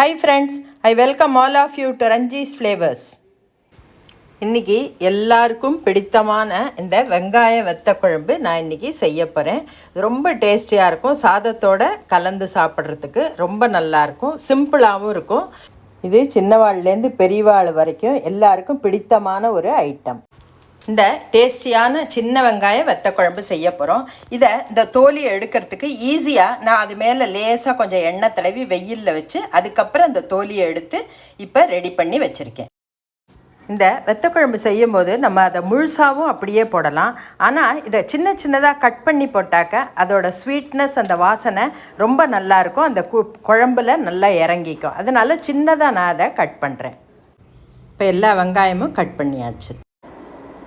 Hi friends I welcome all of you to Ranjee's flavours இன்றைக்கி எல்லாருக்கும் பிடித்தமான இந்த வெங்காய வெத்த குழம்பு நான் இன்றைக்கி செய்ய போகிறேன் ரொம்ப டேஸ்டியாக இருக்கும். சாதத்தோட கலந்து சாப்பிட்றதுக்கு ரொம்ப நல்லாயிருக்கும் சிம்பிளாகவும் இருக்கும். இது சின்னவாள்லேருந்து பெரியவாள் வரைக்கும் எல்லாருக்கும் பிடித்தமான ஒரு ஐட்டம். இந்த டேஸ்டியான சின்ன வெங்காய வெத்த குழம்பு செய்ய போகிறோம் இதை இந்த தோலியை எடுக்கிறதுக்கு ஈஸியாக நான் அது மேலே லேசாக கொஞ்சம் எண்ணெய் தடவி வெயிலில் வச்சு அதுக்கப்புறம் அந்த தோலியை எடுத்து இப்போ ரெடி பண்ணி வச்சுருக்கேன். இந்த வெத்த குழம்பு செய்யும் போது நம்ம அதை முழுசாகவும் அப்படியே போடலாம். ஆனால் இதை சின்ன சின்னதாக கட் பண்ணி போட்டாக்க அதோட ஸ்வீட்னஸ் அந்த வாசனை ரொம்ப நல்லாயிருக்கும் அந்த கு குழம்புல நல்லா இறங்கிக்கும். அதனால சின்னதாக நான் அதை கட் பண்ணுறேன் இப்போ எல்லா வெங்காயமும் கட் பண்ணியாச்சு.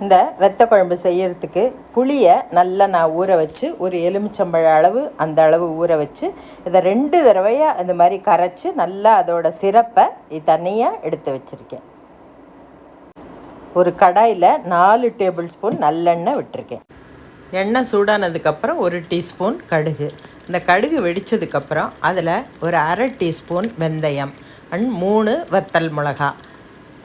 இந்த வெத்த குழம்பு செய்யறதுக்கு புளியை நல்லா நான் ஊற வச்சு ஒரு எலுமிச்சம்பழ அளவு அந்த அளவு ஊற வச்சு இதை ரெண்டு தடவையாக இந்த மாதிரி கரைச்சி நல்லா அதோட சிறப்பை தனியாக எடுத்து வச்சுருக்கேன். ஒரு கடாயில் நாலு டேபிள் ஸ்பூன் நல்லெண்ணெய் விட்டுருக்கேன். எண்ணெய் சூடானதுக்கப்புறம் ஒரு டீஸ்பூன் கடுகு. இந்த கடுகு வெடித்ததுக்கப்புறம் அதில் ஒரு அரை டீஸ்பூன் வெந்தயம் அண்ட் மூணு வத்தல் மிளகா.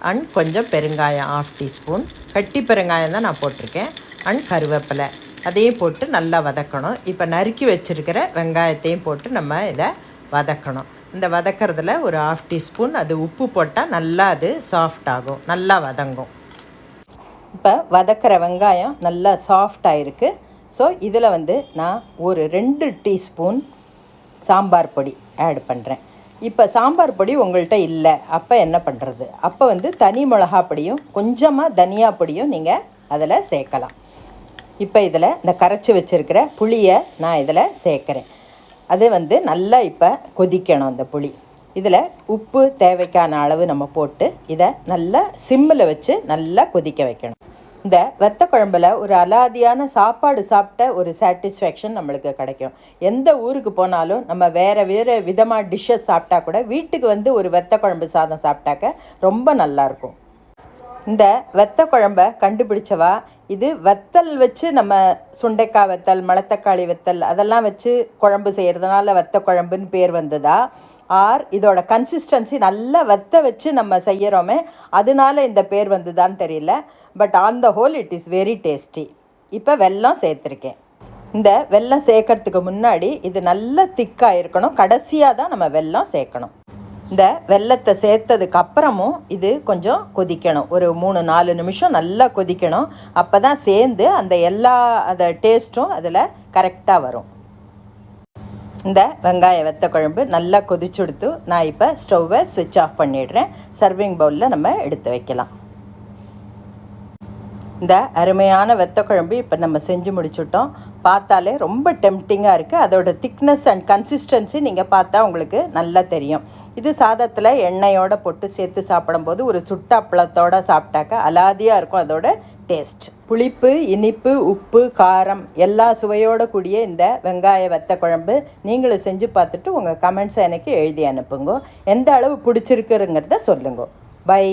அண்ட் கொஞ்சம் பெருங்காயம் ஆஃப் டீஸ்பூன் கட்டி பெருங்காயம் தான் நான் போட்டிருக்கேன். அண்ட் கருவேப்பிலை. அதையும் போட்டு நல்லா வதக்கணும். இப்போ நறுக்கி வச்சுருக்கிற வெங்காயத்தையும் போட்டு நம்ம இதை வதக்கணும். இந்த வதக்கிறதுல ஒரு ஆஃப் டீஸ்பூன் அது உப்பு போட்டால் நல்லா அது சாஃப்ட் ஆகும். நல்லா வதங்கும். இப்போ வதக்கிற வெங்காயம் நல்லா சாஃப்டாக இருக்குது ஸோ இதில் வந்து நான் ஒரு ரெண்டு டீஸ்பூன் சாம்பார் பொடி ஆட் பண்ணுறேன் இப்போ சாம்பார் பொடி உங்கள்கிட்ட இல்லை. அப்போ என்ன பண்ணுறது அப்போ வந்து தனி மிளகா பொடியும் கொஞ்சமாக தனியா பொடியும் நீங்கள் அதில் சேர்க்கலாம். இப்போ இதில் இந்த கரைச்சி வச்சுருக்கிற புளியை நான் இதில் சேர்க்குறேன். அது வந்து நல்லா இப்போ கொதிக்கணும் அந்த புளி. இதில் உப்பு தேவைக்கான அளவு நம்ம போட்டு இதை நல்லா சிம்மில் வச்சு நல்லா கொதிக்க வைக்கணும். இந்த வெத்த குழம்புல ஒரு அலாதியான சாப்பாடு சாப்பிட்ட ஒரு சாட்டிஸ்ஃபேக்ஷன் நம்மளுக்கு கிடைக்கும். எந்த ஊருக்கு போனாலும் நம்ம வேறு வேறு விதமாக டிஷ்ஷஸ் சாப்பிட்டா கூட வீட்டுக்கு வந்து ஒரு வெத்த குழம்பு சாதம் சாப்பிட்டாக்க ரொம்ப நல்லாயிருக்கும் இந்த வெத்த குழம்ப கண்டுபிடிச்சவா? இது வத்தல் வச்சு நம்ம சுண்டைக்காய் வத்தல் மணத்தக்காளி வத்தல் அதெல்லாம் வச்சு குழம்பு செய்கிறதுனால வெத்த குழம்புன்னு பேர் வந்ததா? ஆர் இதோட கன்சிஸ்டன்சி நல்லா வத்த வச்சு நம்ம செய்கிறோமே அதனால இந்த பேர் வந்ததான்னு தெரியல. But on the whole it is very tasty இப்போ வெல்லம் சேர்த்துருக்கேன். இந்த வெல்லம் சேர்க்கறதுக்கு முன்னாடி இது நல்லா திக்காக இருக்கணும். கடைசியாக தான் நம்ம வெல்லம் சேர்க்கணும். இந்த வெல்லத்தை சேர்த்ததுக்கு அப்புறமும் இது கொஞ்சம் கொதிக்கணும். ஒரு மூணு நாலு நிமிஷம் நல்லா கொதிக்கணும். அப்போ தான் சேர்ந்து அந்த எல்லா அந்த டேஸ்ட்டும் அதில் கரெக்டாக வரும். இந்த வெங்காய வெத்த குழம்பு நல்லா கொதிச்சுடுத்து நான் இப்போ ஸ்டவ்வை சுவிட்ச் ஆஃப் பண்ணிடுறேன். சர்விங் பவுலில் நம்ம எடுத்து வைக்கலாம். இந்த அருமையான வெத்த குழம்பு இப்போ நம்ம செஞ்சு முடிச்சுட்டோம். பார்த்தாலே ரொம்ப டெம்டிங்காக இருக்குது அதோட திக்னஸ் அண்ட் கன்சிஸ்டன்சி நீங்கள் பார்த்தா உங்களுக்கு நல்லா தெரியும். இது சாதத்தில் எண்ணெயோடு பொட்டு சேர்த்து சாப்பிடும்போது ஒரு சுட்ட அப்பளத்தோடு சாப்பிட்டாக்க அலாதியாக இருக்கும் அதோட டேஸ்ட். புளிப்பு இனிப்பு உப்பு காரம் எல்லா சுவையோடு கூடிய இந்த வெங்காய வெத்த குழம்பு நீங்களும் செஞ்சு பார்த்துட்டு உங்கள் கமெண்ட்ஸை எனக்கு எழுதி அனுப்புங்க. எந்த அளவு பிடிச்சிருக்குங்கிறத சொல்லுங்க. பை